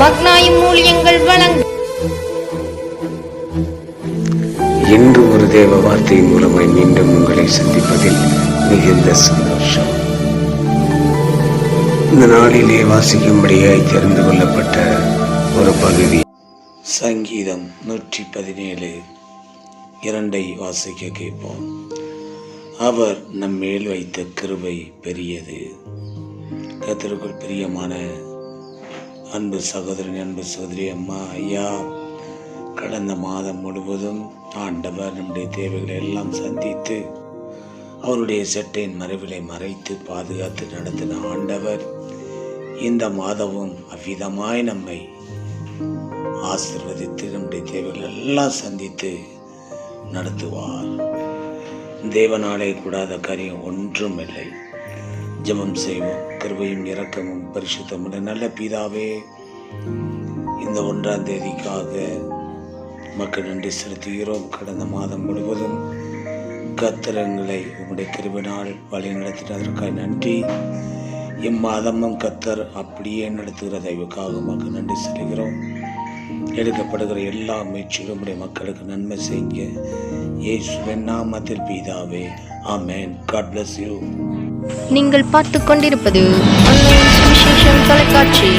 மக்னாயும் வழங்கும் இன்று ஒரு தேவ வார்த்தை மூலமாய் மீண்டும் உங்களை சந்திப்பதில் மிகுந்த சந்தோஷம். இந்த நாளிலே வாசிக்கும்படியாய் தெரிந்து கொள்ளப்பட்ட ஒரு பகுதி. சங்கீதம் நூற்றி பதினேழு. இரண்டை வாசிக்க கேட்போம். அவர் நம்மேல் வைத்த கிருபை பெரியது. கத்திற்குள் பிரியமான அன்பு சகோதரன் அன்பு சகோதரி அம்மா ஐயா கடந்த மாதம் முழுவதும் ஆண்டவர் நம்முடைய தேவைகளை எல்லாம் சந்தித்து அவருடைய செட்டையின் மறைவிலை மறைத்து பாதுகாத்து நடத்தின ஆண்டவர் இந்த மாதமும் அவ்விதமாய் நம்மை ஆசிர்வதித்து நம்முடைய தேவைகள் எல்லாம் சந்தித்து நடத்துவார். தேவனாலே கூடாத காரியம் ஒன்றும் இல்லை. ஜெபம் செய்வோம் கிருபையும் இரக்கமும் பரிசுத்தமுள்ள நல்ல பீதாவே இந்த ஒன்றாம் தேதிக்காக மக்கள் நன்றி செலுத்துகிறோம். கடந்த மாதம் முழுவதும் கத்திரங்களை உங்களுடைய கிருபினால் வழி நடத்தினதற்காக நன்றி. இம்மாதமும் கத்தர் அப்படியே நடத்துகிற தயவுக்காக மக்கள் நன்றி செலுகிறோம் எடுக்கப்படுகிற எல்லா முயற்சிகளும் உடைய மக்களுக்கு நன்மை செய்ய இயேசுவின் நாமத்தில் பீதாவே ஆமென். காட் bless யூ நீங்கள் பார்த்துக் கொண்டிருப்பது அன்னையின் சுவிசேஷம் தொலைக்காட்சி.